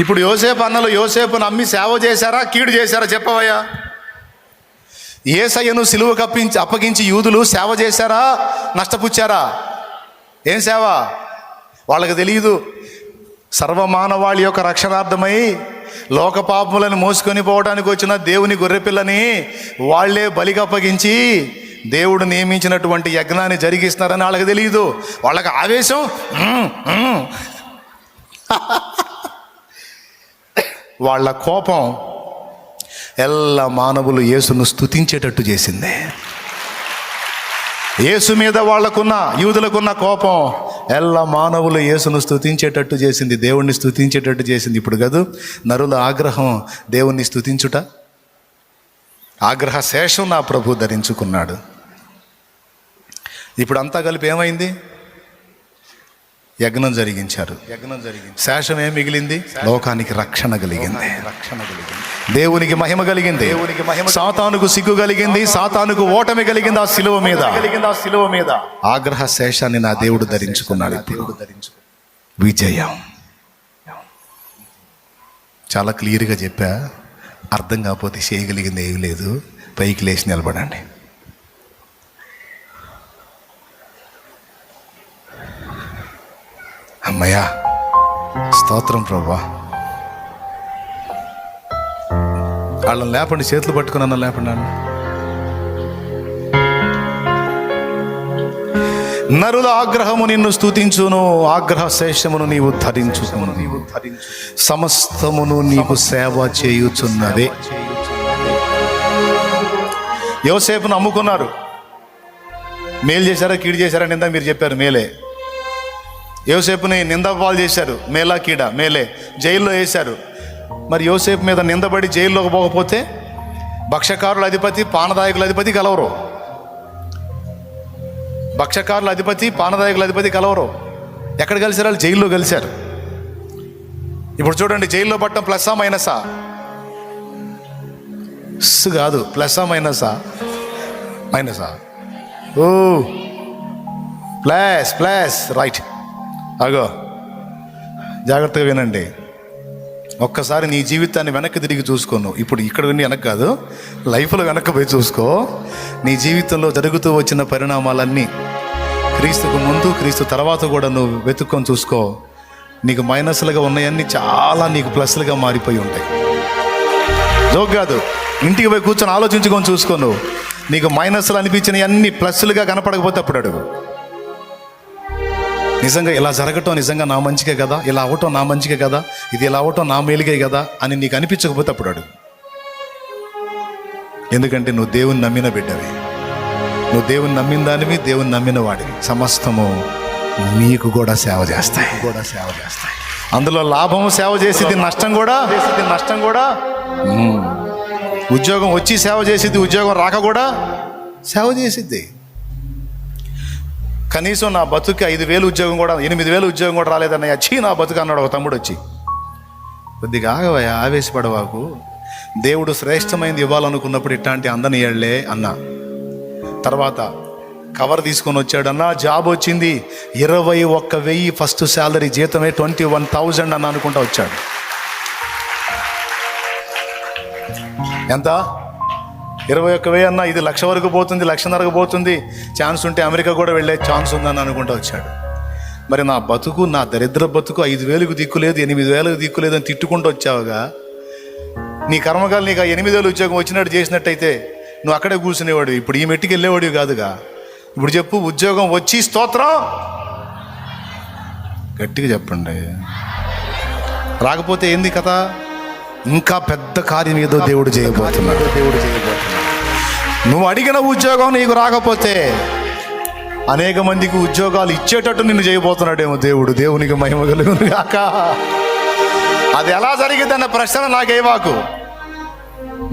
ఇప్పుడు యోసేపు అన్నలు యోసేపును నమ్మి సేవ చేశారా కీడు చేశారా చెప్పవయ్యా? ఏసయ్యను సిలువ కప్పించి అప్పగించి యూదులు సేవ చేశారా నష్టపుచ్చారా? ఏం సేవ? వాళ్ళకి తెలియదు సర్వమానవాళి యొక్క రక్షణార్థమై లోక పాపములను మోసుకొని పోవడానికి వచ్చిన దేవుని గొర్రెపిల్లని వాళ్ళే బలికి అప్పగించి దేవుడు నియమించినటువంటి యజ్ఞాన్ని జరిగిస్తున్నారని వాళ్ళకి తెలియదు వాళ్ళకి ఆవేశం? వాళ్ళ కోపం ఎల్ల మానవులు యేసును స్థుతించేటట్టు చేసింది. యేసు మీద వాళ్ళకున్న యూదులకున్న కోపం ఎల్ల మానవులు యేసును స్థుతించేటట్టు చేసింది దేవుణ్ణి స్థుతించేటట్టు చేసింది. ఇప్పుడు కాదు నరుల ఆగ్రహం దేవుణ్ణి స్థుతించుట ఆగ్రహ శేషం నా ప్రభు ధరించుకున్నాడు. ఇప్పుడు అంతా కలిపి ఏమైంది? యజ్ఞం జరిగించారు. యజ్ఞం జరిగింది శేషం ఏం మిగిలింది? లోకానికి రక్షణ కలిగింది. రక్షణ కలిగింది దేవునికి మహిమ కలిగింది. దేవునికి మహిమ సాతానుకు సిగ్గు కలిగింది. సాతానుకు ఓటమి కలిగింది ఆ శిలువ మీద. కలిగింది ఆ శిలువ మీద ఆగ్రహ శేషాన్ని నా దేవుడు ధరించుకున్నాడు దేవుడు ధరించు విజయం. చాలా క్లియర్గా చెప్పా. అర్థం కాకపోతే చేయగలిగింది ఏమీ లేదు. పైకి లేచి నిలబడండి. అమ్మయ్యా. స్తోత్రం ప్రభా. వాళ్ళని లేపండి చేతులు పట్టుకుని అన్న లేపండి అన్న. నరుల ఆగ్రహము నిన్ను స్తుతించును ఆగ్రహ శేషమును నీవు ధరించుకును. నీవు సమస్తమును నీకు సేవ చేయుచున్నదే. యోసేపును అమ్ముకున్నారు మేలు చేశారా కీడు చేశారా నిందా మీరు చెప్పారు మేలే. యోసేపుని నిందపాలు చేశారు. మేలా కీడ మేలే. జైల్లో వేశారు. మరి యోసేపు మీద నిందబడి జైల్లోకి పోకపోతే భక్షకారుల అధిపతి పానదాయకుల అధిపతి కలవరు. భక్షకారుల అధిపతి పానదాయకుల అధిపతి కలవరు. ఎక్కడ కలిసారు వాళ్ళు? జైల్లో కలిశారు. ఇప్పుడు చూడండి జైల్లో పట్టడం ప్లస్సా మైనసా స్ కాదు ప్లస్సా మైనసా మైనసా ఓ. Plus plus right. అగో జాగ్రత్తగా వినండి. ఒక్కసారి నీ జీవితాన్ని వెనక్కి తిరిగి చూసుకోను. ఇప్పుడు ఇక్కడ విని వెనక్కి కాదు లైఫ్లో వెనక్కి పోయి చూసుకో. నీ జీవితంలో జరుగుతూ వచ్చిన పరిణామాలన్నీ క్రీస్తుకు ముందు క్రీస్తు తర్వాత కూడా నువ్వు వెతుక్కొని చూసుకో. నీకు మైనస్లుగా ఉన్నాయన్నీ చాలా నీకు ప్లస్లుగా మారిపోయి ఉంటాయి. జోక్ కాదు ఇంటికి పోయి కూర్చొని ఆలోచించుకొని చూసుకో నువ్వు. నీకు మైనస్లు అనిపించినవి అన్ని ప్లస్లుగా కనపడకపోతే అప్పుడు అడుగు. నిజంగా ఇలా జరగటం నిజంగా నా మంచికే కదా? ఇలా అవటం నా మంచికే కదా? ఇది ఇలా అవటం నా మేలుగే కదా? అని నీకు అనిపించకపోతే అప్పుడు అడుగు. ఎందుకంటే నువ్వు దేవుని నమ్మిన బిడ్డవి. నువ్వు దేవుని నమ్మిన దానివి దేవుని నమ్మిన వాడివి. సమస్తము నీకు కూడా సేవ చేస్తాయి. కూడా సేవ చేస్తాయి. అందులో లాభం సేవ చేసేది నష్టం కూడా చేసేది నష్టం కూడా. ఉద్యోగం వచ్చి సేవ చేసేది ఉద్యోగం రాక కూడా సేవ చేసిద్ది కనీసం నా బతుకి ఐదు వేలు ఉద్యోగం కూడా ఎనిమిది వేలు ఉద్యోగం కూడా రాలేదన్నయ్య. చీ నా బతుకు అన్నాడు ఒక తమ్ముడు వచ్చి. కొద్దిగా ఆగవయ్యా ఆవేశపడవాకు. దేవుడు శ్రేష్టమైనది ఇవ్వాలనుకున్నప్పుడు ఇట్లాంటి అందనియాళ్ళే అన్న. తర్వాత కవర్ తీసుకొని వచ్చాడు అన్న జాబ్ వచ్చింది. ఇరవై ఒక్క వెయ్యి ఫస్ట్ శాలరీ జీతమే ట్వంటీ వన్ థౌజండ్ అన్న అనుకుంటా వచ్చాడు. ఎంత? ఇరవై ఒక్క వెయ్యి అన్న ఇది లక్ష వరకు పోతుంది లక్షన్నరకు పోతుంది. ఛాన్స్ ఉంటే అమెరికా కూడా వెళ్ళే ఛాన్స్ ఉందని అనుకుంటూ వచ్చాడు. మరి నా బతుకు నా దరిద్ర బతుకు ఐదు వేలకు దిక్కులేదు ఎనిమిది వేలకు దిక్కులేదు అని తిట్టుకుంటూ వచ్చావుగా. నీ కర్మకాలు నీకు ఆ ఎనిమిది వేలు ఉద్యోగం వచ్చినట్టు చేసినట్టయితే నువ్వు అక్కడే కూర్చునేవాడు ఇప్పుడు ఈ మెట్టుకు వెళ్ళేవాడివి కాదుగా. ఇప్పుడు చెప్పు ఉద్యోగం వచ్చి స్తోత్రం. గట్టిగా చెప్పండి. రాకపోతే ఏంది కథ? ఇంకా పెద్ద కార్యం ఏదో దేవుడు చేయబోతున్నాడు. దేవుడు చేయబో నువ్వు అడిగిన ఉద్యోగం నీకు రాకపోతే అనేక మందికి ఉద్యోగాలు ఇచ్చేటట్టు నిన్ను చేయబోతున్నాడేమో దేవుడు. దేవునికి మహిమ కలుగును కాక అది ఎలా జరిగిందన్న ప్రశ్న నాకేవాకు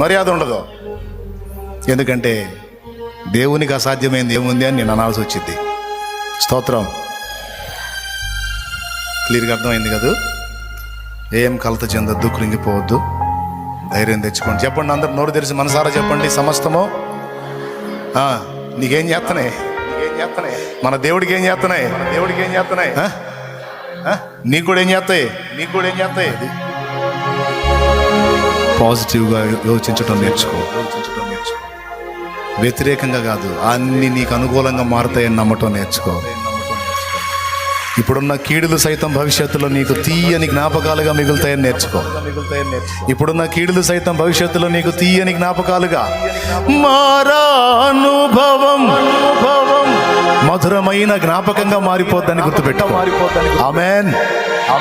మర్యాద ఉండదు. ఎందుకంటే దేవునికి అసాధ్యమైంది ఏముంది అని నేను అనాల్సి వచ్చింది. స్తోత్రం. క్లియర్గా అర్థమైంది కదా? ఏం కలత చెందొద్దు కృంగిపోవద్దు. ధైర్యం తెచ్చుకోండి. చెప్పండి అందరు నోరు తెరిచి మనసారా చెప్పండి. సమస్తము నీకేం చేస్తున్నాయి నీకేం చేస్తున్నాయి? మన దేవుడికి ఏం చేస్తున్నాయి? మన దేవుడికి ఏం చేస్తున్నాయి? నీకు కూడా ఏం చేస్తాయి? నీకు కూడా ఏం చేస్తాయి? పాజిటివ్గా యోచించడం నేర్చుకో. వ్యతిరేకంగా కాదు అన్ని నీకు అనుకూలంగా మారుతాయని నమ్మటం నేర్చుకో. ఇప్పుడున్న కీడులు సైతం భవిష్యత్తులో నీకు తీయని జ్ఞాపకాలుగా మిగులుతాయని నేర్చుకో. ఇప్పుడున్న కీడులు సైతం భవిష్యత్తులో నీకు తీయని జ్ఞాపకాలుగా మారానుభవం. అనుభవం మధురమైన జ్ఞాపకంగా మారిపోద్దని గుర్తుపెట్టుకో. ఆమెన్.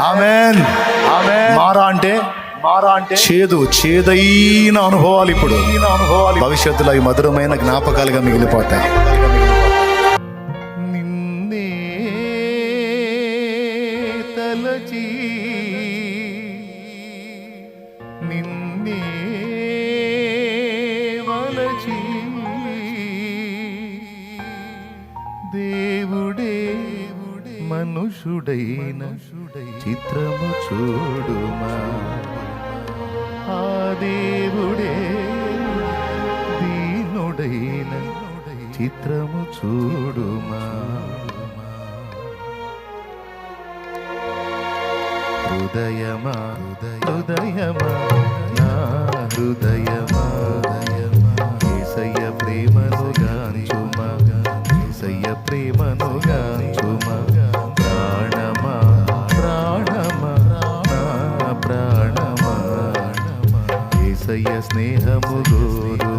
ఆమెన్. ఆమెన్ మారా అంటే మారా అంటే చేదు చేదైన అనుభవాలు ఇప్పుడు. అనుభవాలు భవిష్యత్తులో అవి మధురమైన జ్ఞాపకాలుగా మిగిలిపోతాయి. నిన్నే వలచి దేవుడే మనుషుడైన చిత్రము చూడుమా. ఆ దేవుడే దీనుడైన చిత్రము చూడుమా. హృదయమా హృదయమా నా హృదయమా ఏసయ్య ప్రేమను గాంచుమా ఏసయ్య ప్రేమను గాంచుమా ప్రాణమా ప్రాణమా నా ప్రాణమా. ఏసయ్య స్నేహము గోరుమా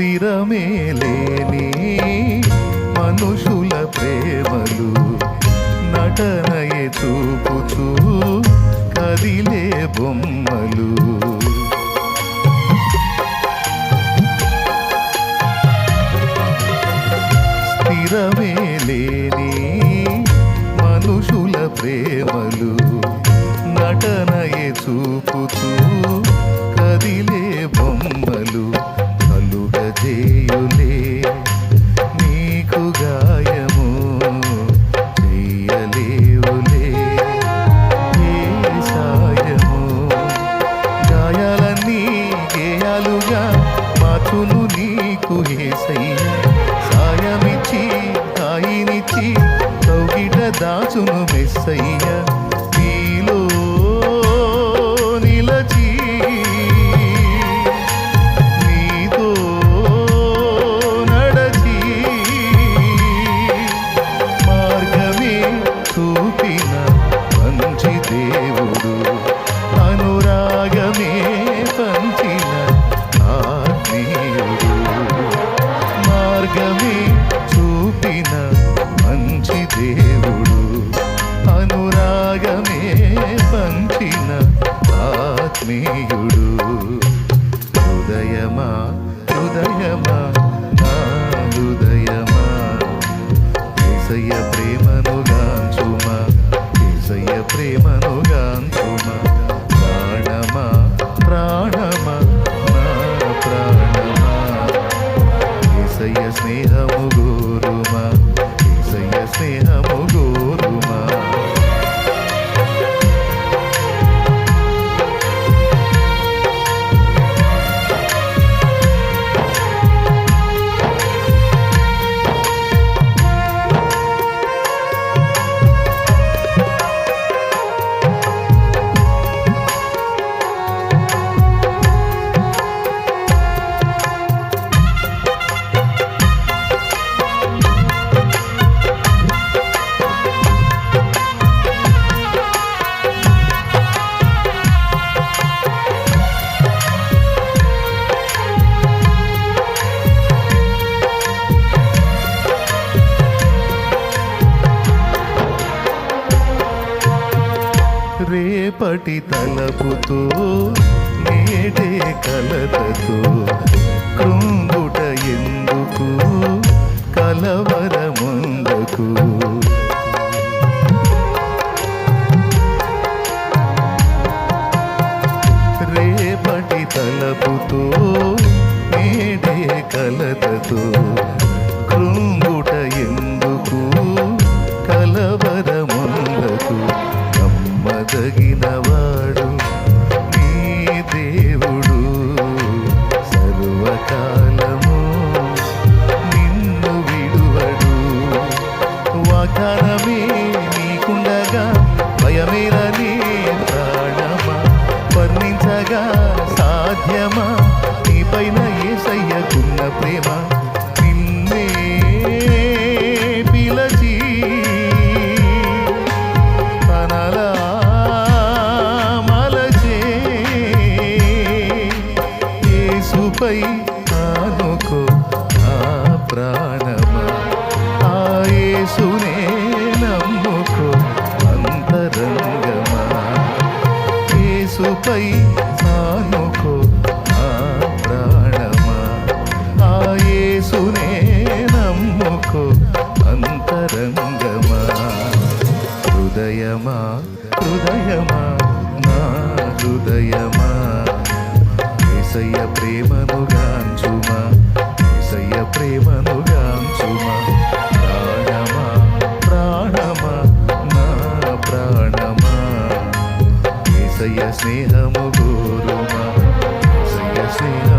స్థిరమే లేని మనుషుల ప్రేమలు నటనయే చూపుచూ కదిలే బొమ్మలు. స్థిరమే లేని మనుషుల ప్రేమలు నటనయే చూపుతూ కదిలే బొమ్మలు. దాచును మెస్సయ్య నీలో నిలచి. నీతో నడచి. మార్గమే చూపిన మంచి దేవుడు అనురాగమే పంచిన ఆత్మీయుడు. మార్గమే చూపిన మంచి దేవుడు ఆత్మీయుడు రేపటి తలపుతో నేటే కలతతో కృంగుట ఎందుకు కలవరముందకు? రేపటి తలపుతో నేడే కలతతో కృంగు ప్రేమ నిన్నే పిలచి తనలా మలచే యేసుపై ఆనుకో ఆ ప్రాణమా? ఆ యేసునే నమ్ముకో అంతరంగమా? యేసుపై హృదయమా నా హృదయమా ఏసయ్య ప్రేమను గాంచుమా ఏసయ్య ప్రేమను గాంచుమా ప్రాణమా ప్రాణమా నా ప్రాణమా ఏసయ్య స్నేహము గోరుమా ఏసయ్య స్నేహ